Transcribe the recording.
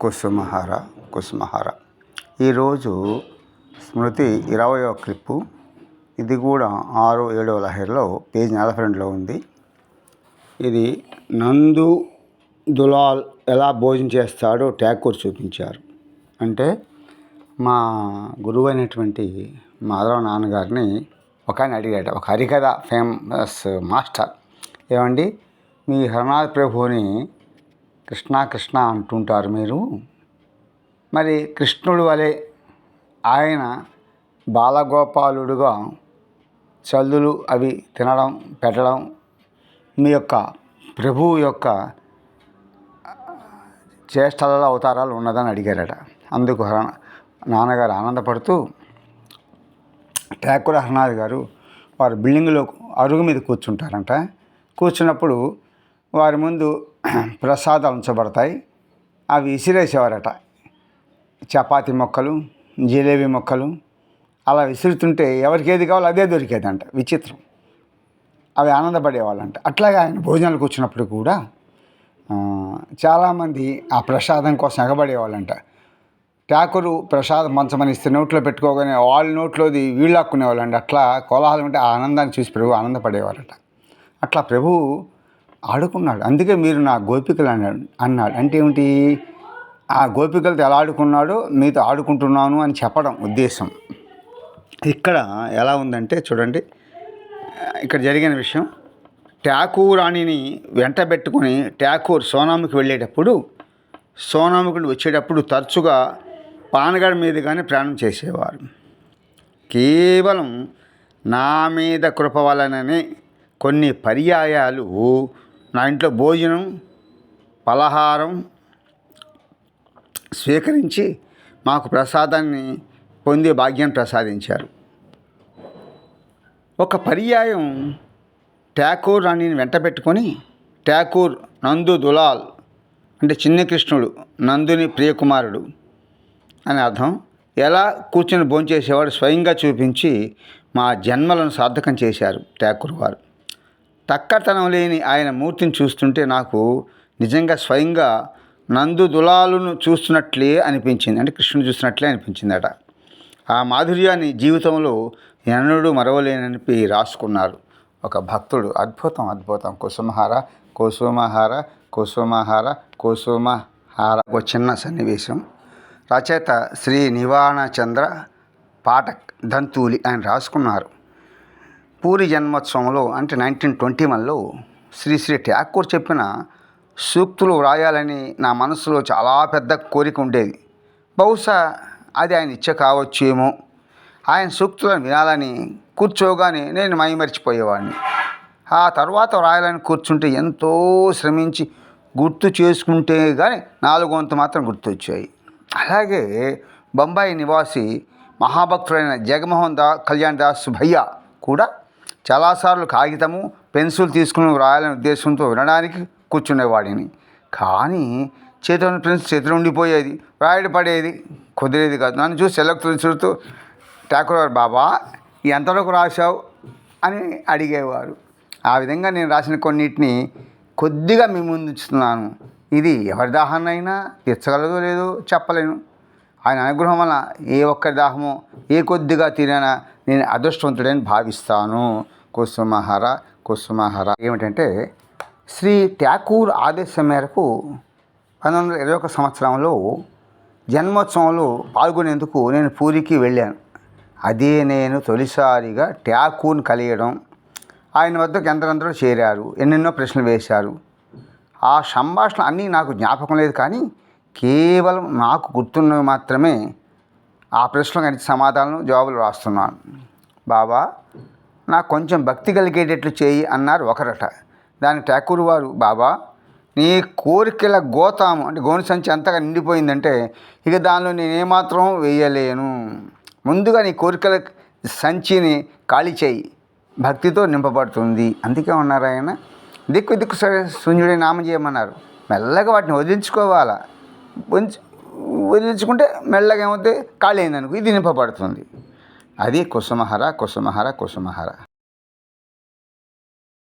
కుసుమహార కుసుమహార. ఈరోజు స్మృతి ఇరవయో క్లిప్పు. ఇది కూడా ఆరు ఏడవ లహరిలో పేజ్ నలభై రెండులో ఉంది. ఇది నందు దులాల్ ఎలా భోజనం చేస్తాడో ట్యాకూర్ చూపించారు. అంటే మా గురువు అయినటువంటి మాధవ నాన్నగారిని ఒక ఆయన అడిగాడు ఒక హరికథ ఫేమస్ మాస్టర్. ఏమండి? మీ హరనాథ్ ప్రభుని కృష్ణ కృష్ణ అంటుంటారు మీరు. మరి కృష్ణుడు వలె ఆయన బాలగోపాలుడుగా చల్లులు అవి తినడం పెట్టడం మీ యొక్క ప్రభువు యొక్క చేష్టలలో అవతారాలు ఉన్నదని అడిగారట. అందుకు హర- నాన్నగారు ఆనందపడుతూ ఠాకూర హరనాథ్ గారు వారు బిల్డింగ్లో అరుగు మీద కూర్చుంటారంట. కూర్చున్నప్పుడు వారి ముందు ప్రసాదాలు ఉంచబడతాయి. అవి విసిరేసేవారట. చపాతి మొక్కలు జిలేబీ మొక్కలు అలా విసురుతుంటే ఎవరికి ఏది కావాలో అదే దొరికేదంట. విచిత్రం. అవి ఆనందపడేవాళ్ళంట. అట్లాగే ఆయన భోజనాలు కూర్చున్నప్పుడు కూడా చాలామంది ఆ ప్రసాదం కోసం ఎగబడేవాళ్ళంట. ఠాకూరు ప్రసాదం మంచమని ఇస్తే నోట్లో పెట్టుకోగానే వాళ్ళ నోట్లోది వీళ్ళు లాక్కునేవాళ్ళండి అట్లా కోలాహలం అంటే ఆ ఆనందాన్ని చూసి ప్రభు ఆనందపడేవారట. అట్లా ప్రభు ఆడుకున్నాడు. అందుకే మీరు నా గోపికలు అన్నాడు అన్నాడు. అంటే ఏమిటి? ఆ గోపికలతో ఎలా ఆడుకున్నాడో మీతో ఆడుకుంటున్నాను అని చెప్పడం ఉద్దేశం. ఇక్కడ ఎలా ఉందంటే చూడండి ఇక్కడ జరిగిన విషయం. ఠాకూర్ రాణిని వెంట పెట్టుకుని ఠాకూర్ సోనాముకి వెళ్ళేటప్పుడు సోనాముకుడు వచ్చేటప్పుడు తరచుగా పానగడ మీదుగానే ప్రయాణం చేసేవారు. కేవలం నా మీద కృప వలననే కొన్ని పర్యాయాలు నా ఇంట్లో భోజనం పలహారం స్వీకరించి మాకు ప్రసాదాన్ని పొందే భాగ్యం ప్రసాదించారు. ఒక పర్యాయం ఠాకూర్ రాణిని వెంట పెట్టుకొని ఠాకూర్ నందు దులాల్ అంటే చిన్న కృష్ణుడు నందుని ప్రియకుమారుడు అని అర్థం. ఎలా కూర్చొని భోంచేసేవాడు స్వయంగా చూపించి మా జన్మలను సార్థకం చేశారు ఠాకూర్ వారు. టక్కతనం లేని ఆయన మూర్తిని చూస్తుంటే నాకు నిజంగా స్వయంగా నందు దులాలను చూస్తున్నట్లే అనిపించింది. అంటే కృష్ణుని చూస్తున్నట్లే అనిపించిందట. ఆ మాధుర్యాన్ని జీవితంలో ఎన్నడూ మరవలేనని రాసుకున్నారు ఒక భక్తుడు. అద్భుతం అద్భుతం. కుసుమహార కుసుమహార కుసుమహార కుసుమహార. ఒక చిన్న సన్నివేశం. రచయిత శ్రీ నివాణచంద్ర పాఠక్ దంతూలి ఆయన రాసుకున్నారు. పూరి జన్మోత్సవంలో అంటే నైన్టీన్ ట్వంటీ వన్లో శ్రీ శ్రీ ఠాకూర్ చెప్పిన సూక్తులు వ్రాయాలని నా మనసులో చాలా పెద్ద కోరిక ఉండేది. బహుశా అది ఆయన ఇచ్చ కావచ్చు ఏమో. ఆయన సూక్తులను వినాలని కూర్చోగానే నేను మైమరిచిపోయేవాడిని. ఆ తర్వాత వ్రాయాలని కూర్చుంటే ఎంతో శ్రమించి గుర్తు చేసుకుంటే కానీ నాలుగు వంతు మాత్రం గుర్తొచ్చాయి. అలాగే బొంబాయి నివాసి మహాభక్తుడైన జగమోహన్ దా కళ్యాణ్ దాస్ భయ్య కూడా చాలాసార్లు కాగితము పెన్సిల్ తీసుకుని వ్రాయాలనే ఉద్దేశంతో వినడానికి కూర్చునేవాడిని. కానీ చేతిలో పెన్సిల్ చేతిలో ఉండిపోయేది రాయడి పడేది కుదిరేది కాదు. నన్ను చూసి సెలెక్ట్ చూస్తూ ఠాకూర్ బాబా ఎంతవరకు రాశావు? అని అడిగేవారు. ఆ విధంగా నేను రాసిన కొన్నిటిని కొద్దిగా మీ ముందు ఇది ఎవరి దాహాన్నైనా తీర్చగలదో లేదో చెప్పలేను. ఆయన అనుగ్రహం వల్ల ఏ ఒక్కరి దాహమో ఏ కొద్దిగా తీరినా నేను అదృష్టవంతుడని భావిస్తాను. కుసుమహర కుసుమహర. ఏమిటంటే శ్రీ ఠాకూర్ ఆదేశం మేరకు పంతొమ్మిది వందల ఇరవై ఒక సంవత్సరంలో జన్మోత్సవంలో పాల్గొనేందుకు నేను పూరికి వెళ్ళాను. అదే నేను తొలిసారిగా ట్యాకూర్ని కలియడం. ఆయన వద్దకు ఎందరందరూ చేరారు ఎన్నెన్నో ప్రశ్నలు వేశారు. ఆ సంభాషణ అన్నీ నాకు జ్ఞాపకం లేదు కానీ కేవలం నాకు గుర్తున్నవి మాత్రమే ఆ ప్రశ్నలకు అన్ని సమాధానం జవాబులు రాస్తున్నాను. బాబా నాకు కొంచెం భక్తి కలిగేటట్లు చేయి అన్నారు ఒకరట. దాని ఠాకూర్ వారు బాబా నీ కోరికల గోతాము అంటే గోను సంచి అంతగా నిండిపోయిందంటే ఇక దానిలో నేనేమాత్రం వేయలేను. ముందుగా నీ కోరికల సంచిని ఖాళీ చేయి. భక్తితో నింపబడుతుంది. అందుకే ఉన్నారు ఆయన. దిక్కు దిక్కు సరే శూన్యుడే నామం చేయమన్నారు. మెల్లగా వాటిని వదిలించుకోవాలా? వదిలించుకుంటే మెల్లగా ఏమవుతుంది ఖాళీ అయిందనుకో ఇది నింపబడుతుంది. అది కుసుమహర కుసుమహర కుసుమహర.